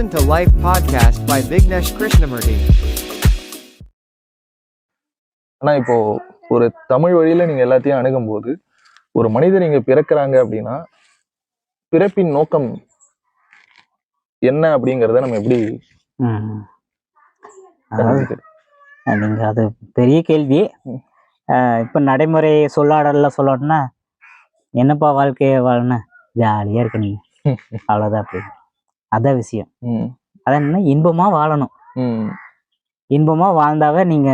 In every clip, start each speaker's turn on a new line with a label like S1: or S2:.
S1: Listen to Life podcast by Vignesh Krishnamurti.
S2: ஆனா இப்போ ஒரு தமிழ் வழியில நீங்க எல்லாத்தையும் அணுகும்போது ஒரு மனிதர் இங்க பிறக்கிறாங்க அப்படின்னா பிறப்பின் நோக்கம் என்ன அப்படிங்கறத நம்ம எப்படி
S3: ம். அதாவது
S2: தெரிஞ்சுக்கிறது?
S3: நீங்க அது பெரிய கேள்வி இப்ப நடைமுறை சொல்லாடல்ல சொல்லணும்னா என்னப்பா வாழ்க்கைய வாழணும் ஜாலியா இருக்க நீங்க அவ்வளவுதான் அப்படி அதான் விஷயம்.
S2: ம்,
S3: அதான் என்ன இன்பமா வாழணும். இன்பமா வாழ்ந்தாவே நீங்க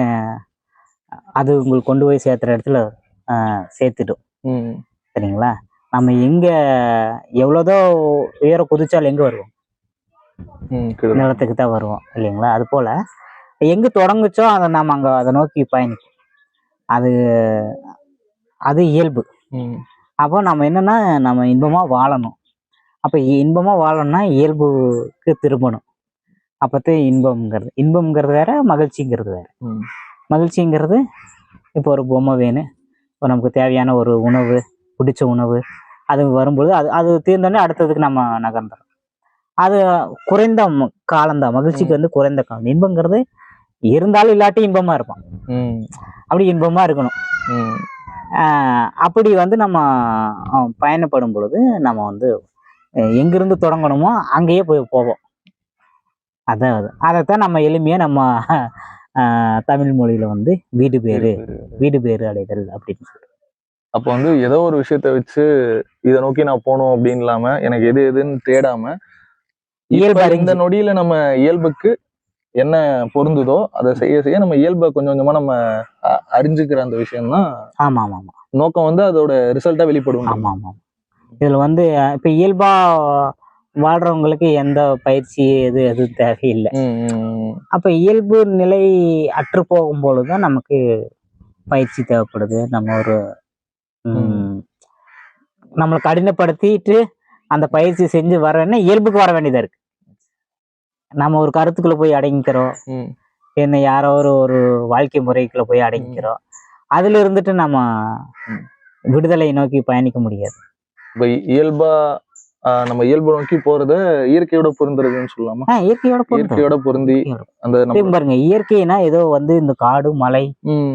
S3: அது உங்களுக்கு கொண்டு போய் சேர்த்துற இடத்துல அஹ், சேர்த்துடும்.
S2: ம்,
S3: சரிங்களா? நம்ம எங்க எவ்வளோதோ உயர குதிச்சாலும் எங்க வருவோம்? நிலத்துக்கு தான் வருவோம் இல்லைங்களா? அது போல எங்க தொடங்குச்சோ அதை நாம அங்க அதை நோக்கி பயணிக்கும் அது அது இயல்பு. அப்போ நம்ம என்னன்னா நம்ம இன்பமா வாழணும். அப்ப இன்பமா வாழணும்னா இயல்புக்கு திரும்பணும். அப்பதான் இன்பம்ங்கிறது. இன்பம்ங்கிறது வேற மகிழ்ச்சிங்கிறது வேற. மகிழ்ச்சிங்கிறது இப்போ ஒரு பொம்மை வேணும் இப்போ நமக்கு தேவையான ஒரு உணவு பிடிச்ச உணவு அது வரும்பொழுது அது அது தீர்ந்தோடனே அடுத்ததுக்கு நம்ம நகர்ந்துடும் அது குறைந்த காலம்தான் மகிழ்ச்சிக்கு வந்து குறைந்த காலம். இன்பங்கிறது இருந்தாலும் இல்லாட்டி இன்பமா இருப்பான் அப்படி இன்பமா இருக்கணும். அப்படி வந்து நம்ம பயணப்படும் பொழுது நம்ம வந்து எங்கிருந்து தொடங்கணுமோ அங்கேயே போய் போவோம். அதான் அது. அதைத்தான் நம்ம எளிமையா நம்ம தமிழ் மொழியில வந்து வீடு பேரு வீடு பேரு அடைதல் அப்படின்னு சொல்றோம்.
S2: அப்போ வந்து ஏதோ ஒரு விஷயத்த வச்சு இதை நோக்கி நான் போகணும் அப்படின்னு இல்லாம எனக்கு எது எதுன்னு தேடாம
S3: இயல்பு
S2: இந்த. நொடியில நம்ம இயல்புக்கு என்ன பொருந்துதோ அதை செய்ய செய்ய நம்ம இயல்பை கொஞ்சம் கொஞ்சமா நம்ம அறிஞ்சுக்கிற அந்த விஷயம் தான்
S3: ஆமா ஆமா ஆமா
S2: நோக்கம் வந்து அதோட ரிசல்ட்டா வெளிப்படும்
S3: ஆமா ஆமா இதுல வந்து இப்ப இயல்பா வாழ்றவங்களுக்கு எந்த பயிற்சி எது எதுவும் தேவையில்லை. அப்ப இயல்பு நிலை அற்று போகும் பொழுதுதான் நமக்கு பயிற்சி தேவைப்படுது. நம்ம ஒரு நம்மளை கடினப்படுத்திட்டு அந்த பயிற்சி செஞ்சு வரேன்னா இயல்புக்கு வர வேண்டியதா இருக்கு. நம்ம ஒரு கருத்துக்குள்ள போய் அடங்கிக்கிறோம். என்ன யாரோ ஒரு ஒரு வாழ்க்கை முறைக்குள்ள போய் அடங்கிக்கிறோம். அதுல இருந்துட்டு நம்ம. விடுதலை நோக்கி பயணிக்க முடியாது.
S2: இப்ப இயல்பா நம்ம இயல்பு நோக்கி போறத இயற்கையோட பொருந்துறதுன்னு சொல்லலாமா?
S3: இயற்கையோட
S2: இயற்கையோட பொருந்தி. அந்த
S3: பாருங்க இயற்கைனா ஏதோ வந்து இந்த காடு மலை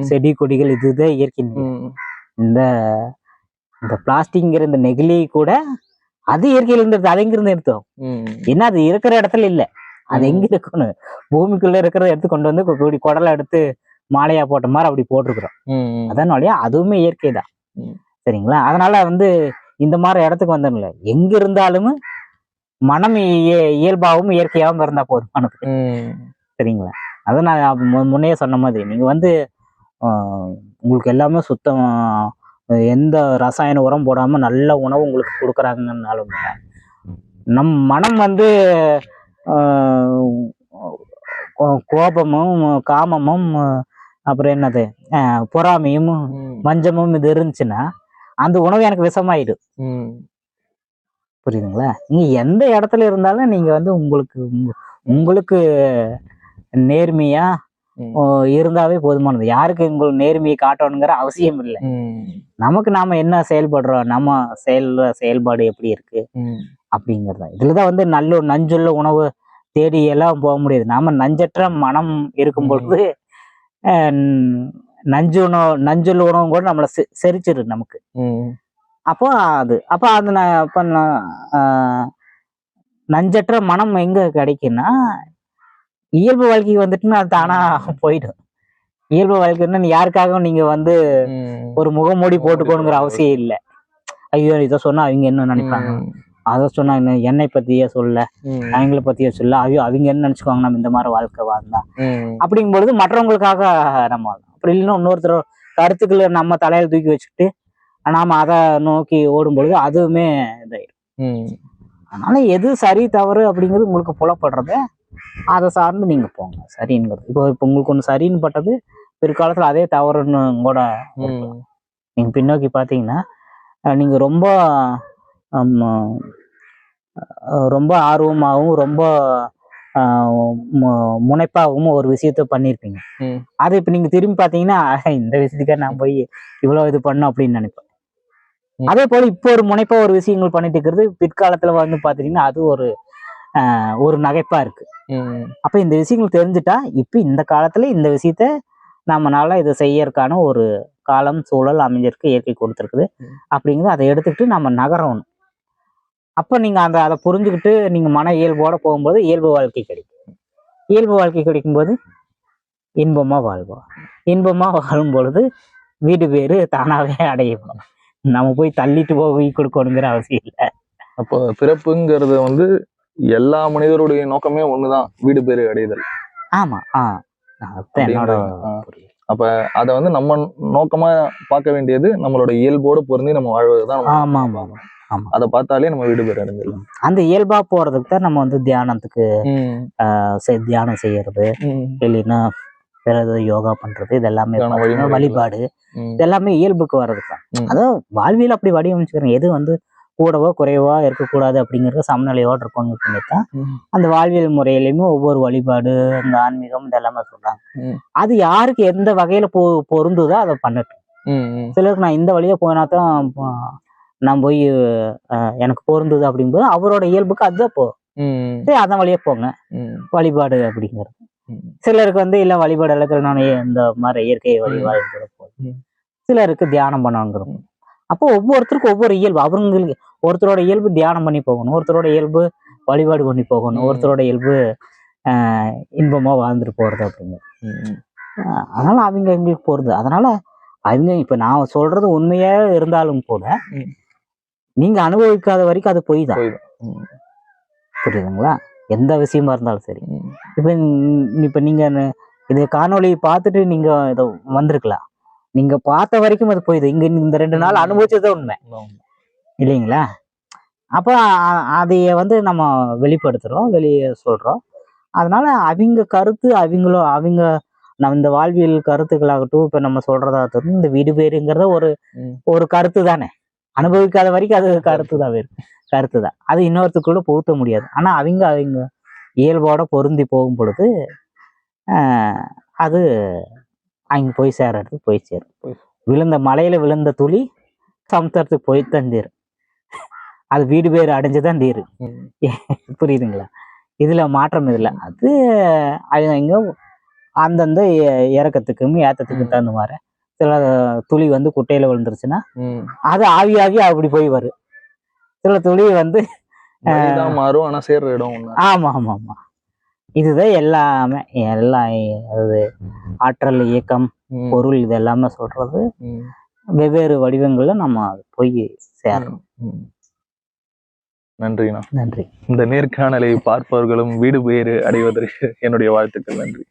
S3: செடி கொடிகள் இதுதான் இயற்கை. இந்த இந்த பிளாஸ்டிக்ங்கிற இந்த நெகிழி கூட அது இயற்கையில இருந்து அது இருந்து எடுத்தோம். ஏன்னா அது இருக்கிற இடத்துல இல்ல. அது. எங்க இருக்கணும்? பூமிக்குள்ள இருக்கிறத எடுத்து கொண்டு வந்து இப்படி குடலை எடுத்து மாலையா போட்ட மாதிரி அப்படி போட்டிருக்கிறோம். அதனாலயே அதுவுமே இயற்கை தான். சரிங்களா? அதனால வந்து இந்த மாதிரி இடத்துக்கு வந்தோம்ல எங்க இருந்தாலும் மனம் இய- இயல்பாகவும் இயற்கையாகவும் இருந்தா போதுமானது
S2: ம்,
S3: சரிங்களா? அதை நான் அப்ப மு- முன்னையே சொன்ன மாதிரி நீங்க வந்து உங்களுக்கு எல்லாமே சுத்தம் எந்த ரசாயன உரம் போடாம நல்ல உணவு உங்களுக்கு கொடுக்குறாங்கன்னாலும் நம் மனம் வந்து கோபமும் காமமும் அப்புறம் என்னது? பொறாமையும்
S2: ம்,
S3: வஞ்சமும் இது இருந்துச்சுன்னா அந்த உணவு எனக்கு விஷமாயிடும்
S2: ம்.
S3: புரியுதுங்களா? நீங்க எந்த இடத்துல இருந்தாலும் நீங்க வந்து உங்களுக்கு உங்க- உங்களுக்கு நேர்மையா இருந்தாவே போதுமானது. யாருக்கு உங்களுக்கு நேர்மையை காட்டணுங்கிற அவசியம் இல்லை. நமக்கு நாம என்ன செயல்படுறோம் நம்ம செயல் செயல்பாடு எப்படி இருக்கு? அப்படிங்கிறது. தான் இதுலதான் வந்து நல்ல நஞ்சுள்ள உணவு தேடி எல்லாம் போக முடியாது. நாம நஞ்சற்ற மனம் இருக்கும் பொழுது நஞ்சு உணவு நஞ்சுள்ள உணவு கூட நம்மளை செ- செரிச்சிரு நமக்கு. அப்போ அது அப்போ அது நான் ஆஹ், நஞ்சற்ற மனம் எங்க கிடைக்குன்னா இயல்பு வாழ்க்கைக்கு வந்துட்டுன்னா அது தானா போயிடும். இயல்பு வாழ்க்கைன்னா யாருக்காகவும் நீங்க வந்து. ஒரு முகமூடி போட்டுக்கணுங்கிற அவசியம் இல்லை. ஐயோ இதை சொன்னா அவங்க என்ன நினைப்பாங்க? அதை சொன்னா என்ன என்னை பத்தியே சொல்ல அவங்கள பத்தியே சொல்ல ஐயோ அவங்க என்ன நினைச்சுக்குவாங்க நம்ம இந்த மாதிரி வாழ்க்கை வாழ்ந்தா. அப்படிங்கும் பொழுது மற்றவங்களுக்காக நம்ம. அப்படி இல்லைன்னா இன்னொருத்தர் கருத்துக்களை நம்ம தலையில தூக்கி வச்சுக்கிட்டு நாம அதை நோக்கி ஓடும் பொழுது அதுவுமே இதாயிடும். அதனால எது சரி தவறு அப்படிங்கிறது உங்களுக்கு புலப்படுறத அதை சார்ந்து நீங்க போங்க. சரிங்கிறது இப்போ இப்போ உங்களுக்கு ஒன்று சரின்னு பட்டது பிற்காலத்துல அதே தவறுன்னு கூட
S2: ம்,
S3: நீங்க பின்னோக்கி பார்த்தீங்கன்னா நீங்க ரொம்ப ரொம்ப ஆர்வமாகவும் ரொம்ப முனைப்பாகவும் ஒரு விஷயத்த பண்ணியிருப்பீங்க. அது இப்போ நீங்க திரும்பி பார்த்தீங்கன்னா "அஹ், இந்த விஷயத்துக்கே நான் போய் இவ்வளோ இது பண்ணோம் அப்படின்னு நினைப்பேன். அதே போல இப்போ ஒரு முனைப்பா ஒரு விஷயங்கள் பண்ணிட்டு இருக்கிறது பிற்காலத்துல வந்து பாத்தீங்கன்னா அது ஒரு ஒரு நகைப்பா இருக்கு அப்ப இந்த விஷயங்கள் தெரிஞ்சுட்டா இப்ப இந்த காலத்துல இந்த விஷயத்த நம்மனால இதை செய்யறதுக்கான ஒரு காலம் சூழல் அமைஞ்சிருக்கு இயற்கை கொடுத்துருக்குது. அப்படிங்கிறது அதை எடுத்துக்கிட்டு நம்ம நகரணும் அப்ப நீங்க அந்த அதை புரிஞ்சுக்கிட்டு நீங்க மன இயல்போட போகும்போது இயல்பு வாழ்க்கை கிடைக்கும். இயல்பு வாழ்க்கை கிடைக்கும்போது இன்பமா வாழ்வோம் இன்பமா வாழும் பொழுது வீடு பேரு தானாவே அடையும் நம்ம போய் தள்ளிட்டு போய் கொடுக்கணுங்கிற அவசியம் இல்லை.
S2: அப்போ பிறப்புங்கிறது வந்து எல்லா மனிதருடைய நோக்கமே ஒண்ணுதான். வீடு பேரு அடைதல்.
S3: ஆமா ஆ. அதுதான் என்னோட
S2: அப்படிங்கிறீங்க. ஆ.
S3: புரிதல்.
S2: அப்ப அதை வந்து நம்ம நோக்கமா பார்க்க வேண்டியது நம்மளோட இயல்போடு பொருந்தி நம்ம வாழ்வதுதான்
S3: ஆமா ஆமா
S2: அதை பார்த்தாலே நம்ம வீடு பேர் அடைஞ்சிடலாம்
S3: அந்த இயல்பா போறதுக்கு தான் நம்ம வந்து தியானத்துக்கு தியானம் செய்யறது இல்லைன்னா வேற ஏதாவது யோகா பண்றது இது எல்லாமே
S2: தியான
S3: பாத்தீங்கன்னா
S2: வழிமுறைகள்.
S3: வழிபாடு
S2: ம்,
S3: இது எல்லாமே இயல்புக்கு வர்றது தான். அதான் வாழ்வியல் அப்படி வடிவமைச்சுக்கிறோம் எது வந்து கூடவோ குறைவா இருக்கக்கூடாது அப்படிங்கறது சமநிலையோடு இருக்கவங்க தான் அந்த வாழ்வியல் முறையிலையுமே ஒவ்வொரு வழிபாடு இந்த ஆன்மீகம் இது எல்லாமே சொல்றாங்க. அது யாருக்கு எந்த வகையில பொ பொருந்துதோ அதை பண்ணட்டும். சிலருக்கு நான் இந்த வழியா போனா தான் நான் போய் எனக்கு பொருந்துது அப்படிங்கும்போது அவரோட இயல்புக்கு அதுதான் போ சரி அதான் வழியா போங்க. வழிபாடு அப்படிங்கிறது. சிலருக்கு வந்து இல்ல வழிபாடு எல்லாத்துல நான் இந்த மாதிரி இயற்கை வழிபாடு போதும். சிலருக்கு தியானம் பண்ணணுங்கிறது. அப்போ ஒவ்வொருத்தருக்கும் ஒவ்வொரு இயல்பு. அவங்களுக்கு ஒருத்தரோட இயல்பு தியானம் பண்ணி போகணும். ஒருத்தரோட இயல்பு வழிபாடு பண்ணி போகணும். ஒருத்தரோட இயல்பு ஆஹ், இன்பமா வாழ்ந்துட்டு போறது அப்படிங்க
S2: ம்,
S3: ஆஹ், அதனால அவங்க எங்களுக்கு போறது அதனால அவங்க இப்ப நான் சொல்றது உண்மையா இருந்தாலும் கூட. நீங்க அனுபவிக்காத வரைக்கும் அது பொய் தான் புரியுதுங்களா? எந்த விஷயமா இருந்தாலும் சரி. இப்ப இப்ப நீங்க இது காணொளி பார்த்துட்டு நீங்க இதை வந்திருக்கலாம். நீங்க பார்த்த வரைக்கும் அது போயிது இங்க இந்த ரெண்டு நாள் அனுபவிச்சது உண்மை. இல்லைங்களா? அப்ப அதைய வந்து நம்ம வெளிப்படுத்துறோம் வெளியே சொல்றோம். அதனால அவங்க கருத்து அவங்களும் அவங்க நம்ம இந்த வாழ்வியல் கருத்துக்களாகட்டும் இப்ப நம்ம சொல்றதாகட்டும் இந்த வீடு பேருங்கிறத ஒரு. ஒரு கருத்து தானே அனுபவிக்காத வரைக்கும் அது கருத்து தான் வேறு கருத்து தான் அது இன்னொருத்துக்குள்ள புகுத்த முடியாது. ஆனா அவங்க அவங்க இயல்போட பொருந்தி போகும் பொழுது அது அங்க போய் சேர இடத்துக்கு போய் சேரும். விழுந்த மலையில விழுந்த துளி சமுத்திரத்துக்கு போய் தான் தீரும். அது வீடு பேர் அடைஞ்சுதான் தீரும்.
S2: ம்,
S3: புரியுதுங்களா? இதுல மாற்றம் இல்லை. அது அவங்க அந்தந்த இறக்கத்துக்கும் ஏத்தத்துக்கும். தகுந்த மாதிரி சில துளி வந்து குட்டையில விழுந்துருச்சுன்னா. அது ஆவியாகி அப்படி போய் வரும் சில துளி வந்து
S2: மாறும் ஆனா சேர்ற இடம்
S3: ஆமா ஆமா ஆமா. இதுதான் எல்லாமே எல்லா அது ஆற்றல் இயக்கம் பொருள் இது எல்லாமே சொல்றது வெவ்வேறு வடிவங்கள்ல நம்ம போய் சேரணும்.
S2: ம். நன்றிண்ணா
S3: நன்றி
S2: இந்த நேர்காணலை பார்ப்பவர்களும் வீடு பேறு அடைவதற்கு என்னுடைய வாழ்த்துக்கள். நன்றி.